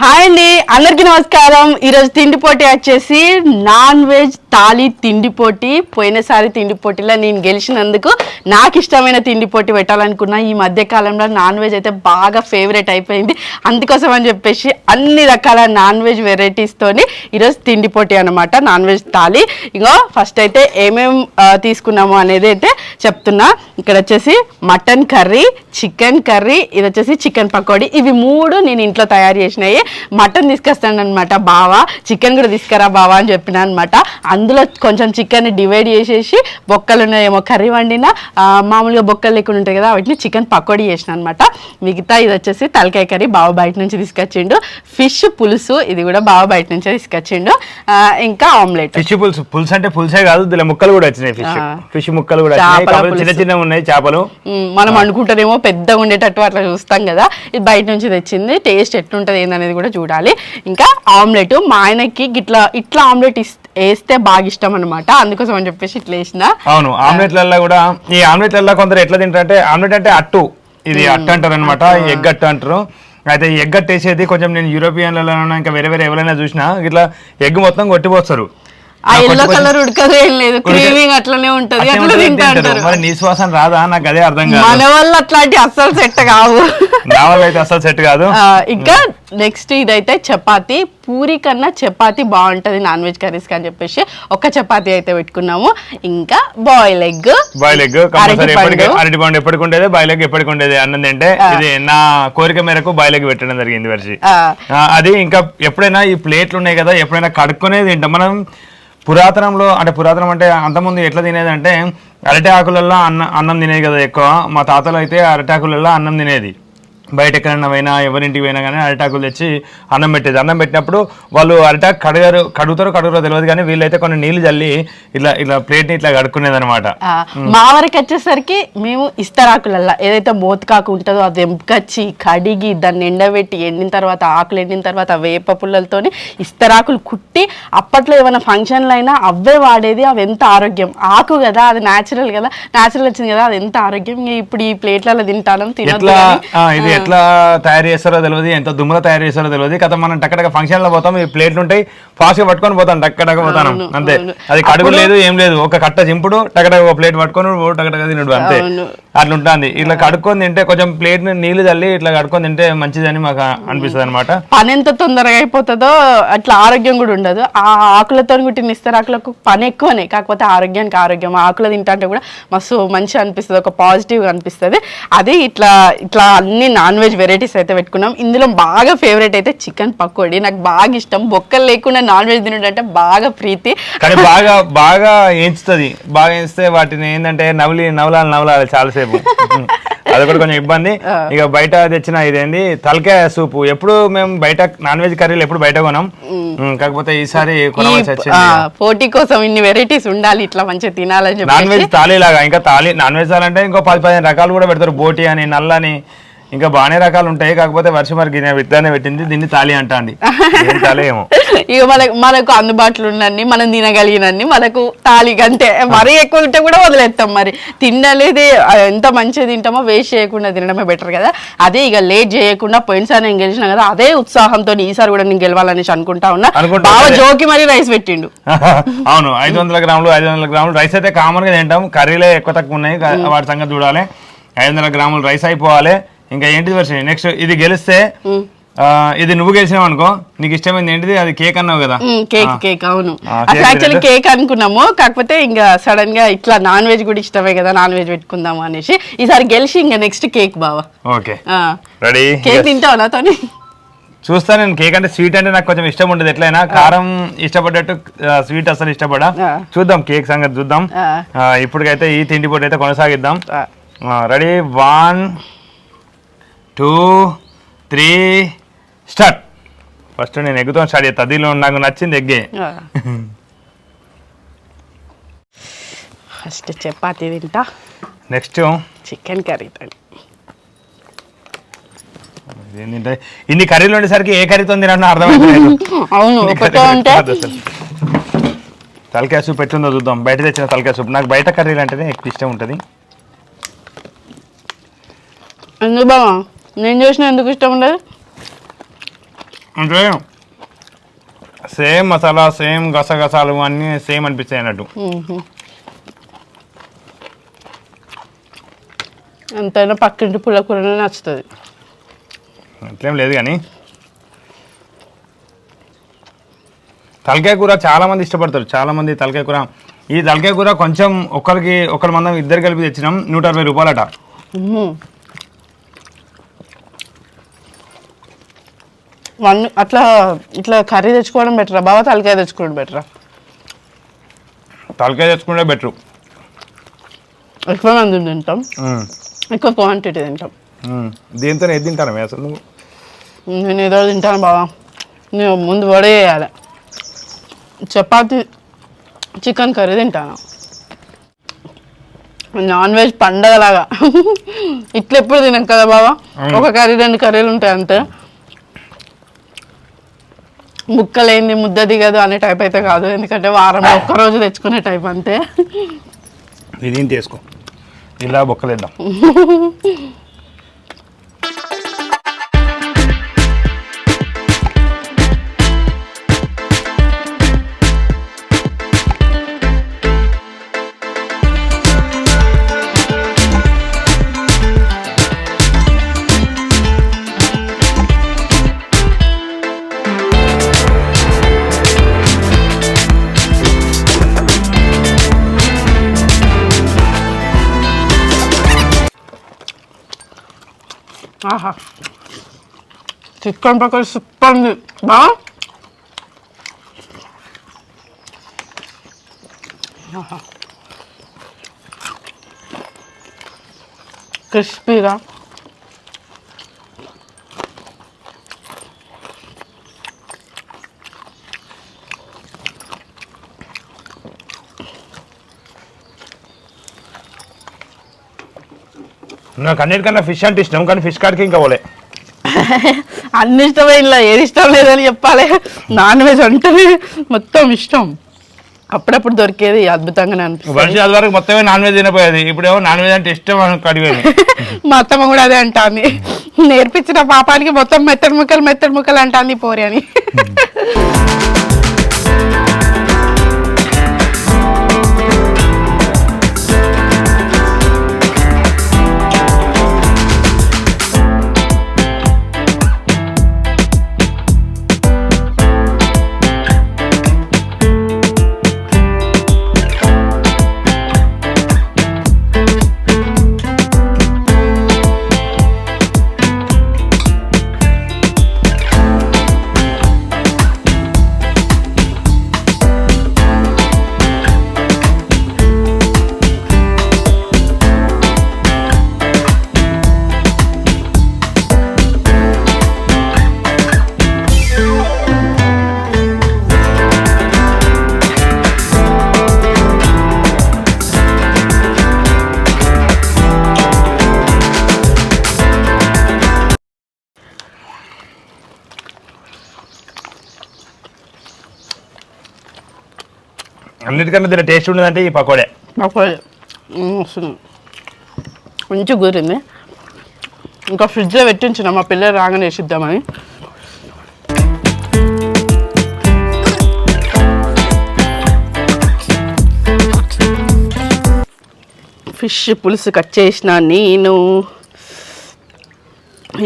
Hi అండి అందరికీ నమస్కారం. ఈరోజు తిండి పోటీ వచ్చేసి నాన్ వెజ్ తాళి తిండి పోటీ పోయినసారి తిండి పోటీలో నేను గెలిచినందుకు నాకు ఇష్టమైన తిండి పోటీ పెట్టాలనుకున్నా. ఈ మధ్య కాలంలో నాన్ వెజ్ అయితే బాగా ఫేవరెట్ అయిపోయింది. అందుకోసం అని చెప్పేసి అన్ని రకాల నాన్ వెజ్ వెరైటీస్తోని ఈరోజు తిండి పోటీ అనమాట నాన్ వెజ్ తాళి. ఇంకో ఫస్ట్ అయితే ఏమేం తీసుకున్నాము అనేది అయితే చెప్తున్నా. ఇక్కడ వచ్చేసి మటన్ కర్రీ చికెన్ కర్రీ ఇది వచ్చేసి చికెన్ పకోడీ. ఇవి మూడు నేను ఇంట్లో తయారు చేసినాయి మటన్ తీసుకొస్తాను అనమాట బావా. చికెన్ కూడా తీసుకురా బావా అని చెప్పిన అనమాట అందులో కొంచెం చికెన్ డివైడ్ చేసేసి బొక్కలు ఉన్నాయేమో కర్రీ వండిన మామూలుగా బొక్కలు లేకుండా ఉంటాయి కదా వాటిని చికెన్ పకోడీ చేసిన అనమాట మిగతా ఇది వచ్చేసి తలకాయ కర్రీ బావ బయట నుంచి తీసుకొచ్చిండు. ఫిష్ పులుసు ఇది కూడా బావ బయట నుంచే తీసుకొచ్చిండు. ఇంకా ఆమ్లెట్ ఫిష్ పులుసు పులుసు అంటే పులుసే కాదు దీనిలో ముక్కలు కూడా వచ్చినాయి ఫిష్. ఫిష్ ముక్కలు కూడా చిన్న. చిన్న ఉన్నాయి చేపలు. మనం అనుకుంటానేమో పెద్దగా ఉండేటట్టు అట్లా చూస్తాం కదా. ఇది బయట నుంచి తెచ్చింది. టేస్ట్ ఎట్లుంటది ఏందనేది కూడా చూడాలి. ఇంకా ఆమ్లెట్ మా ఆయనకి ఇట్లా ఇట్లా ఆమ్లెట్ ఇస్- వేస్తే బాగా ఇష్టం అనమాట అందుకోసం అని చెప్పేసి ఇట్లా వేసిన. అవును ఆమ్లెట్లలో కూడా ఈ ఆమ్లెట్లలో కొందరు ఎట్లా తింటారంటే ఆమ్లెట్ అంటే అట్టు. ఇది అట్టు అంటారు అనమాట ఎగ్ అట్టు. అంటారు. అయితే ఎగ్ అట్టు వేసేది కొంచెం నేను యూరోపియన్లలో ఇంకా వేరే వేరే ఎవరైనా చూసినా ఇట్లా ఎగ్ మొత్తం కొట్టిపోస్తారు. ఆ ఎల్లో కలర్ ఉడకదు ఏం లేదు క్రీమింగ్ అట్లనే ఉంటది అట్లే తింటారు. మరి నీ రాదా? నాకు అదే అర్థం కాదు. మన వల్ల అట్లాంటి అస్సలు సెట్ కావు. నా వల్ల అయితే అసలు సెట్ కాదు. ఇంకా నెక్స్ట్ ఇదైతే చపాతి పూరి కన్నా చపాతి బాగుంటది నాన్ వెజ్ కర్రీస్ అని చెప్పేసి ఒక చపాతి అయితే పెట్టుకున్నాము. ఇంకా బాయిల్ ఎగ్ బాయిల్ ఎగ్ అరటి పండు. ఎప్పటికి ఉండేది బాయిల్ ఎగ్ ఎప్పటికి ఉండేది అన్నది అంటే ఇది నా కోరిక మేరకు బాయిల్ ఎగ్ పెట్టడం జరిగింది వర్షి. అది ఇంకా ఎప్పుడైనా ఈ ప్లేట్లు ఉన్నాయి కదా ఎప్పుడైనా కడుక్కునే తింటాం. మనం పురాతనంలో అంటే పురాతనం అంటే అంతకుముందు ఎట్లా తినేది అంటే అరటి ఆకులల్లో అన్న అన్నం తినేది కదా ఎక్కువ. మా తాతలు అయితే అరటి ఆకులల్లో అన్నం తినేది. బయట ఎక్కడైనా పోయినా ఎవరింటికి పోయినా కానీ అరిటాకులు తెచ్చి అన్నం పెట్టేది. అన్నం పెట్టినప్పుడు వాళ్ళు అరిటాకు కడగారు కడుగుతారో కడుగుతారో తెలియదు కానీ వీళ్ళైతే కొన్ని నీళ్ళు చల్లి ఇట్లా ఇట్లా ప్లేట్ని ఇట్లా కడుక్కునేది అనమాట మా వరకు వచ్చేసరికి మేము ఇస్తరాకులల్లా. ఏదైతే మోతకాకు ఉంటుందో అది ఎంపుకొచ్చి కడిగి దాన్ని ఎండబెట్టి ఎండిన తర్వాత ఆకులు ఎండిన తర్వాత వేప పుల్లలతోని ఇస్తరాకులు కుట్టి అప్పట్లో ఏమైనా ఫంక్షన్లు అయినా అవే వాడేది. అవి ఎంత ఆరోగ్యం. ఆకు కదా అది న్యాచురల్ కదా. న్యాచురల్ వచ్చింది కదా అది ఎంత ఆరోగ్యం. ఇప్పుడు ఈ ప్లేట్లలో తింటాను తినొద్దు ఎట్లా తయారు చేస్తారో తెలియదు ఎంత దుమ్ములో తయారు చేస్తారో తెలియదు కదా మనం టక్కడక ఫంక్షన్లో పోతాం ఈ ప్లేట్లు ఉంటాయి ఫాస్ట్గా పట్టుకొని పోతాం టక్కడక పోతాను అంతే. అది కడుగు లేదు ఏం లేదు. ఒక కట్ట చింపుడు టక్కడక ఒక ప్లేట్ పట్టుకొని టక్కడక తినడు అంతే. అట్లా ఉంటుంది. ఇట్లా కడుక్కొని తింటే కొంచెం ప్లేట్ నీళ్ళు చల్లి ఇట్లా కడుక్కొని తింటే మంచిదని మాకు అనిపిస్తుంది అనమాట పని ఎంత తొందరగా అయిపోతుందో అట్లా ఆరోగ్యం కూడా ఉండదు. ఆ ఆకులతో కుట్టిన ఇస్తరాకులకు పని ఎక్కువనే కాకపోతే ఆరోగ్యానికి ఆరోగ్యం. ఆకులు తింటే కూడా మస్తు మంచిగా అనిపిస్తుంది ఒక పాజిటివ్ అనిపిస్తుంది. అది ఇట్లా ఇట్లా అన్ని నాన్ వెజ్ వెరైటీస్ అయితే పెట్టుకున్నాం. ఇందులో బాగా ఫేవరెట్ అయితే చికెన్ పకోడీ. నాకు బాగా ఇష్టం. బొక్కలు లేకుండా నాన్ వెజ్ తినడం అంటే బాగా ప్రీతి. కానీ బాగా బాగా ఏంచుతుంది బాగా ఏంచితే వాటిని ఏంటంటే నవలి నవలాలి నవలాలి చాలాసేపు. అది కూడా కొంచెం ఇబ్బంది. ఇక బయట తెచ్చిన ఇదేంది? తలకాయ సూపు. ఎప్పుడు మేము బయట నాన్ వెజ్ కర్రీలు ఎప్పుడు బయట కొనం. కాకపోతే ఈసారి పోటీ కోసం ఇన్ని వెరైటీస్ ఉండాలి. ఇట్లా మంచిగా తినాలని నాన్ వెజ్ థాలీ లాగా ఇంకా థాలీ నాన్ వెజ్ థాలీ అంటే ఇంకో పది పదిహేను రకాలు కూడా పెడతారు. బోటి అని నల్లని ఇంకా బాగానే రకాలు ఉంటాయి కాకపోతే వర్షం మరి గిన్నె విత్తనే పెట్టింది దీన్ని తాలి అంటా అండి ఏం తాలి ఏమో. ఇక మనకు మనకు అందుబాటులో ఉన్నన్ని మనం తినగలిగినన్ని మనకు తాలిక అంతే మరీ ఎక్కువ ఉంటే కూడా వదిలేస్తాం మరి. తినలేదే ఎంత మంచిగా తింటామో వేస్ట్ చేయకుండా తినడమే బెటర్ కదా. అదే ఇక లేట్ చేయకుండా పోయినసారి నేను గెలిచిన కదా అదే ఉత్సాహంతో ఈసారి కూడా నేను గెలవాలనేసి అనుకుంటా ఉన్నా. అనుకుంటా బాగా. జోకి మరి రైస్ పెట్టిండు. అవును ఐదు వందల గ్రాములు ఐదు వందల గ్రాములు రైస్ అయితే కామన్గా తింటాం. కర్రీలే ఎక్కువ తక్కువ ఉన్నాయి వాటి సంగతి చూడాలి. ఐదు వందల గ్రాములు రైస్ అయిపోవాలి. ఇంకా ఏంటిది వర్షం నెక్స్ట్ ఇది గెలిస్తే ఆ, ఇది నువ్వు గెలిచినావు అనుకో నీకు ఇష్టమైంది ఏంటిది? అది కేక్ అన్నావు కదా. కేక్ కేక్ అవును. అసలు యాక్చువల్లీ. కేక్ అనుకున్నాము. కాకపోతే ఇంకా సడన్గా ఇట్లా నాన్ వెజ్ కూడా ఇష్టమే కదా నాన్ వెజ్ పెట్టుకుందాము అనేసి ఈసారి గెలిచి ఇంకా నెక్స్ట్ కేక్ బావా. ఓకే. రెడీ కేక్ తింటావు నాతోని? చూస్తా నేను కేక్ అంటే స్వీట్ అంటే నాకు కొంచెం ఇష్టం ఉండదు. ఎట్లయినా కారం ఇష్టపడ్డట్టు స్వీట్ అసలు ఇష్టపడా. చూద్దాం కేక్ సంగతి చూద్దాం. ఇప్పటికైతే ఈ తిండి పోటీ అయితే కొనసాగిద్దాం. Ready one two three start. First నేను ఎగ్గుతో స్టార్ట్ చేస్తా దీనిలో నాకు నచ్చింది ఎగ్గే. ఫస్ట్ చపాతీ తింటా. నెక్స్ట్ చికెన్ కర్రీ తింటా? ఏంటంటే ఇన్ని కర్రీలు ఉండేసరికి ఏ కర్రీతో ఒకటే ఉంటే. తలకాయ సూప్ ఎట్లుందో చూద్దాం. బయట తెచ్చిన తలకాయ సూప్. నాకు బయట కర్రీలు అంటేనే ఎక్కువ ఇష్టం ఉంటుంది. నేను చేసిన ఎందుకు ఇష్టం ఉండదు? అంటే సేమ్ మసాలా సేమ్ గసగసాలు అన్నీ సేమ్ అనిపిస్తాయి అన్నట్టు. ఎంతైనా పక్కింటి పుల్లకూరనే నచ్చుతుంది. అట్లేం లేదు కానీ. తలకాయ కూర చాలా మంది ఇష్టపడతారు. చాలా మంది తలకాయ కూర. ఈ తలకాయ కూర కొంచెం ఒకరికి ఒకరి మందం ఇద్దరు కలిపి తెచ్చినాం. నూట అరవై రూపాయలట. వన్ అట్లా ఇట్లా కర్రీ తెచ్చుకోవడం బెటరా బాగా తలకాయ తెచ్చుకోవడం బెటరా తలకాయ తెచ్చుకుంటే బెటర్ ఎక్కువ మంది తింటాం. ఎక్కువ క్వాంటిటీ తింటాం. దీంతో ఏది తింటాను అసలు నువ్వు? నేను ఏదో తింటాను బావా. నేను ముందు వడే వేయాలి. చపాతి చికెన్ కర్రీ తింటాను. Non veg పండగలాగా. ఇట్లా ఎప్పుడు తినం కదా బావా? ఒక కర్రీ రెండు కర్రీలు ఉంటాయి అంతే ముక్కలేంది ముద్ద దిగదు అనే టైప్ అయితే కాదు. ఎందుకంటే వారంలో ఒక్క రోజు తెచ్చుకునే టైప్ అంతే. ఇది వేసుకో ఇలా బొక్కలేద్దాం. చికెన్ పక్కన సూపర్ ఉంది బా క్రిస్పీగా నాకు అన్నిటికన్నా ఫిష్ అంటే ఇష్టం కానీ ఫిష్ కాడికి ఇంకా పోలే అన్ని ఇష్టమే ఇలా ఏది ఇష్టం లేదని చెప్పాలి. నాన్ వెజ్ అంటేనే మొత్తం ఇష్టం. అప్పుడప్పుడు దొరికేది అద్భుతంగానే అనిపిస్తుంది. అది వరకు మొత్తమే నాన్ వెజ్ తినపోయేది ఇప్పుడేమో నాన్ వెజ్ అంటే ఇష్టం కడిగేది మా అత్తమ్మ కూడా అదే అంటాంది. నేర్పించిన పాపానికి మొత్తం మెత్తడి ముక్కలు మెత్తడి ముక్కలు అంటాంది పోరి అని. అన్నిటికన్నా దీని టేస్ట్ ఉండదంటే ఈ పకోడే. నాకు మంచి కుదిరింది. ఇంకా ఫ్రిడ్జ్లో పెట్టించిన మా పిల్లలు రాగానే వేసిద్దామని. ఫిష్ పులుసు కట్ చేసిన నేను.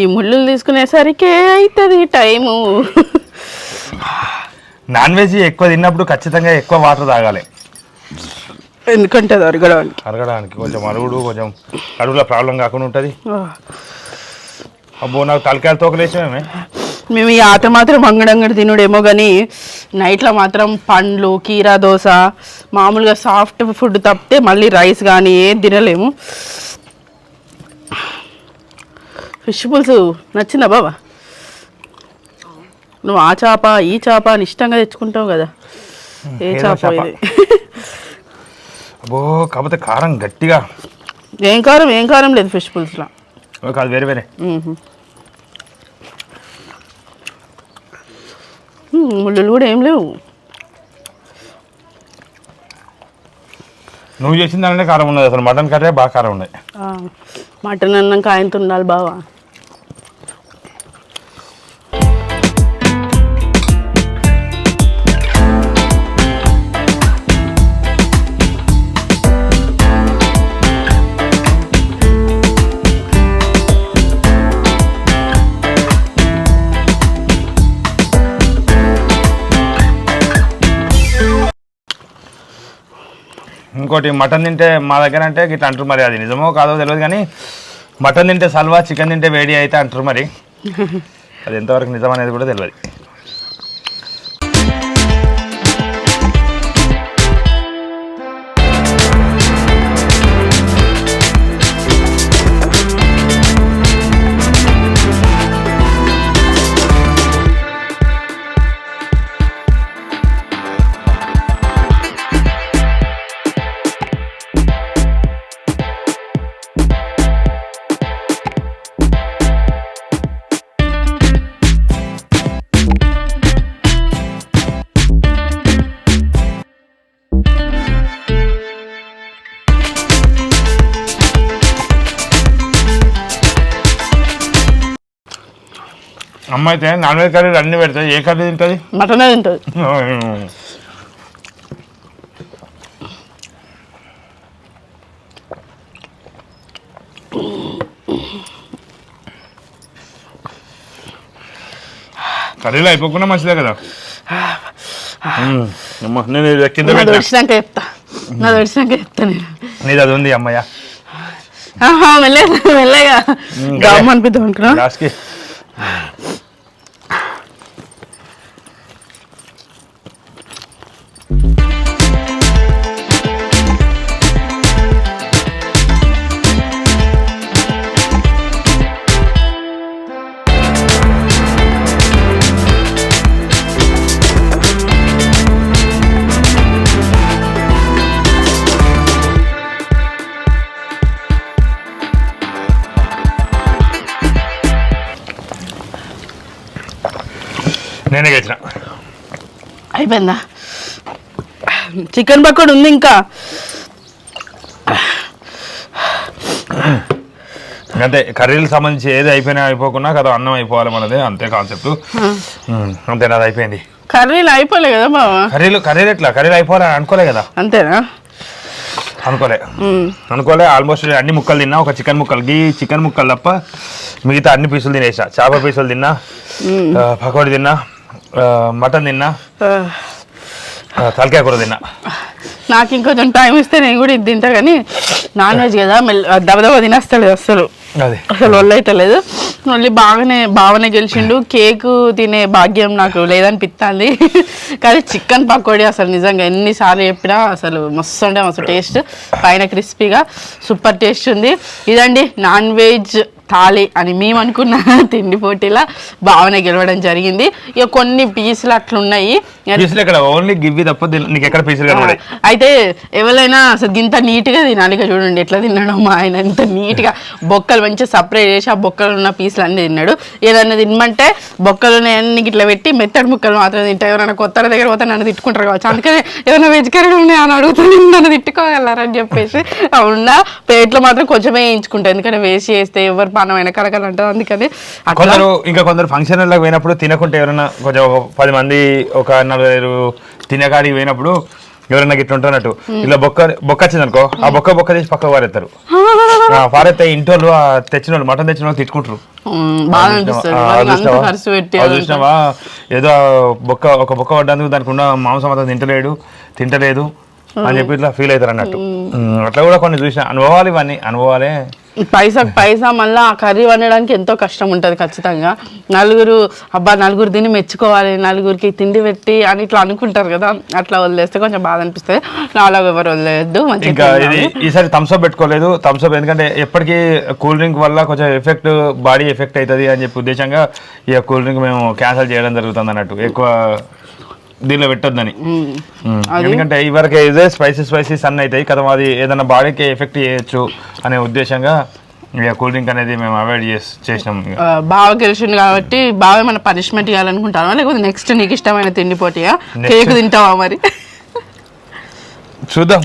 ఈ ముళ్ళు తీసుకునేసరికి అవుతుంది టైము. నాన్ వెజ్ ఎక్కువ తిన్నప్పుడు ఖచ్చితంగా ఎక్కువ వాటర్ తాగాలి. ఎందుకంటే అది అరగడానికి. అరగడానికి కొంచెం అరుగుడు కొంచెం కడుపులో ప్రాబ్లం కాకుండా ఉంటుంది. అబ్బో నాకు తలకాయలు తోకలేసామే మేము ఈ ఆట మాత్రం అంగడంగడి తినుడేమో కానీ నైట్లో మాత్రం పండ్లు కీరా దోశ మామూలుగా సాఫ్ట్ ఫుడ్ తప్పితే మళ్ళీ రైస్ కానీ ఏం తినలేము. ఫిష్ పులుసు నచ్చిందా బాబా నువ్వు ఆ చేప ఈ చేప అని ఇష్టంగా తెచ్చుకుంటావు కదా. ఏ చేప. ఇది? అబ్బో కాకపోతే కారం గట్టిగా. ఏం కారం? ఏం కారం లేదు ఫిష్ పులుసులో. కాదు వేరే వేరే. ముళ్ళులు కూడా ఏం లేవు. నువ్వు చేసిన దాంట్లోనే కారం ఉన్నది అసలు. మటన్ కర్రీ బాగా కారం ఉన్నాయి మటన్ అన్నం కాయంతో ఉండాలి బావా? ఇంకోటి మటన్ తింటే మా దగ్గర అంటే ఇట్లా అంటారు మరి అది నిజమో కాదో తెలియదు కానీ మటన్ తింటే సల్వా చికెన్ తింటే వేడి అయితే అంటారు మరి. అది ఎంతవరకు నిజం అనేది కూడా తెలియదు అమ్మ అయితే నాన్ వెజ్ కర్రీ అన్ని పెడతాయి. ఏ కర్రీ తింటుంది? మటనే తింటుంది. కర్రీలో అయిపోకుండా మంచిదే కదా. మ్మ్. అమ్మ నేను కింద నాది పెట్టిన. వచ్చినాక చెప్తా. నాది వచ్చినాక చెప్తా నేను. నీది అది ఉంది అమ్మయ్య. మెల్లగా మెల్లగా. గమ్ అనిపిద్దాం అనుకున్నా గెలిచిన అయిపోయిందా? చికెన్ పకోడీ ఉంది ఇంకా. అంతే కర్రీలకు సంబంధించి ఏది అయిపోయినా అయిపోకున్నా కదా అన్నం అయిపోవాలి మనది అంతే కాన్సెప్ట్. అంతే నాది అయిపోయింది. కర్రీలు అయిపోలే కదా బావా? కర్రీలు కర్రీలు ఎట్లా? కర్రీలు అయిపోవాలని అనుకోలే కదా. అంతేనా? అనుకోలే. అనుకోలే ఆల్మోస్ట్ అన్ని ముక్కలు తిన్నా ఒక చికెన్ ముక్కలు గీ చికెన్ ముక్కలు తప్ప మిగతా అన్ని పీసులు తినేసిన. చేప పీసులు తిన్నా పకోడీ తిన్నా. మటన్ తిన్నా? తలకాయ కూర తిన్నా. నాకు ఇంకొంచెం టైం ఇస్తే నేను కూడా ఇది తింటా కానీ నాన్ వెజ్ కదా దబదబ తినేస్తాడు అసలు అసలు వల్ల అయితే లేదు మళ్ళీ బాగానే బాగానే గెలిచిండు. కేక్ తినే భాగ్యం నాకు లేదనిపిస్తుంది కానీ చికెన్ పకోడీ అసలు నిజంగా ఎన్నిసార్లు చెప్పినా అసలు మస్తు ఉండే మస్తు టేస్ట్. పైన క్రిస్పీగా సూపర్ టేస్ట్ ఉంది. ఇదండి నాన్ వెజ్ థాలి అని మేము అనుకున్న తిండి పోటీలా బాగానే గెలవడం జరిగింది. ఇక కొన్ని పీసులు అట్లున్నాయి. ఓన్లీ గివ్వి తప్ప నీకు ఎక్కడ పీసులు అయితే ఎవరైనా అసలు ఇంత నీట్గా తినాలి ఇక చూడండి ఎట్లా తిన్నాడు మా ఆయన ఇంత నీట్గా. బొక్కలు మంచిగా సపరేట్ చేసి ఆ బొక్కలు ఉన్న పీసులు అన్ని తిన్నాడు. ఏదన్నా తినమంటే బొక్కలు అన్ని ఇట్లా పెట్టి మెత్తడి ముక్కలు మాత్రం తింటా. ఎవరైనా కొత్త దగ్గర పోతే నన్ను తిట్టుకుంటారు కావచ్చు. అందుకనే ఏమైనా వెజిటేరియన్ ఉన్నాయి అని అడుగుతుంది నన్ను తిట్టుకోగలరని చెప్పేసి. అవునా? ప్లేట్లో మాత్రం కొంచెమే వేయించుకుంటా. ఎందుకంటే వేసి చేస్తే ఎవరు పానం వెనకాలకలు అంటారు అందుకని కొందరు ఇంకా కొందరు ఫంక్షన్ పోయినప్పుడు తినకుంటే ఎవరైనా కొంచెం ఒక పది మంది ఒక నలుగురు తినగాడికి పోయినప్పుడు ఎవరైనా గిట్ల ఉంటున్నట్టు. ఇలా బొక్క బొక్క వచ్చింది అనుకో ఆ బొక్క బొక్క తీసి ఆ, పారేస్తే ఇంటి వాళ్ళు తెచ్చిన వాళ్ళు మటన్ తెచ్చిన వాళ్ళు తిట్టుకుంటారు చూసినావా? ఏదో బొక్క ఒక బొక్క పడ్డందుకు దానికి ఉన్న మాంసం అంతా తింటలేడు తింటలేదు అని చెప్పి ఇట్లా ఫీల్ అవుతారు అన్నట్టు. అట్లా కూడా కొన్ని చూసిన. అనుభవాలు ఇవన్నీ అనుభవాలే. పైసాకి పైసా మళ్ళీ ఆ కర్రీ వండడానికి ఎంతో కష్టం ఉంటుంది ఖచ్చితంగా. నలుగురు అబ్బా నలుగురు తిని మెచ్చుకోవాలి నలుగురికి తిండి పెట్టి అని ఇట్లా అనుకుంటారు కదా అట్లా వదిలేస్తే కొంచెం బాధ అనిపిస్తుంది. నాలో ఎవరు వదిలేయద్దు ఇంకా ఇది ఈసారి థమ్స్అప్ పెట్టుకోలేదు థమ్స్అప్ ఎందుకంటే ఎప్పటికీ కూల్ డ్రింక్ వల్ల కొంచెం ఎఫెక్ట్ బాడీ ఎఫెక్ట్ అవుతుంది అని చెప్పి ఉద్దేశంగా ఈ కూల్ డ్రింక్ మేము క్యాన్సిల్ చేయడం జరుగుతుంది అన్నట్టు. ఎక్కువ దీనిలో పెట్టొద్దని. ఎందుకంటే ఇవరకు ఇదే స్పైసీ స్పైసీస్ అన్నీ అవుతాయి కదా అది ఏదైనా బాడీకి ఎఫెక్ట్ చేయొచ్చు అనే ఉద్దేశంగా ఇక కూల్ డ్రింక్ అనేది మేము అవాయిడ్ చేసి చేసినాం బాగా గెలిచిండు కాబట్టి బాగా మన పనిష్మెంట్ ఇవ్వాలనుకుంటాను లేకపోతే నెక్స్ట్ నీకు ఇష్టమైన తిండి పోటీయా? కేక్ తింటావా మరి? చూద్దాం.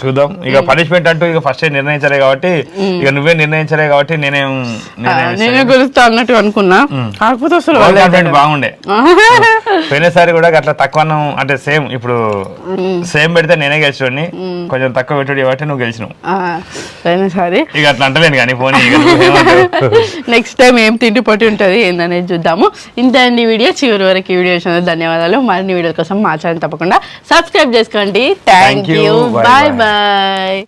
చూద్దాం. ఇక పనిష్మెంట్ అంటూ ఇక ఫస్ట్ నిర్ణయించలే కాబట్టి ఇక నువ్వే నిర్ణయించలే కాబట్టి నేనేం నేనేం గెలుస్తా అన్నట్టు అనుకున్నా. కాకపోతే అసలు కాన్ఫిడెంట్ బాగుండే. పోయినసారి కూడా అట్లా తక్కువ అంటే సేమ్ ఇప్పుడు సేమ్ పెడితే నేనే గెలిచోడిని కొంచెం తక్కువ పెట్టుడు కాబట్టి నువ్వు గెలిచినావు. సరే ఇక అట్లా అంటలేను కానీ పోనీ? నెక్స్ట్ టైం ఏం తిండి పొట్టి ఉంటుంది ఏందనేది చూద్దాము. ఇంత అండి వీడియో. చివరి వరకు ఈ వీడియో చూసినందుకు ధన్యవాదాలు. మరిన్ని వీడియో కోసం మా ఛానల్ తప్పకుండా సబ్స్క్రైబ్ చేసుకోండి. Thank. You Bye bye bye. Bye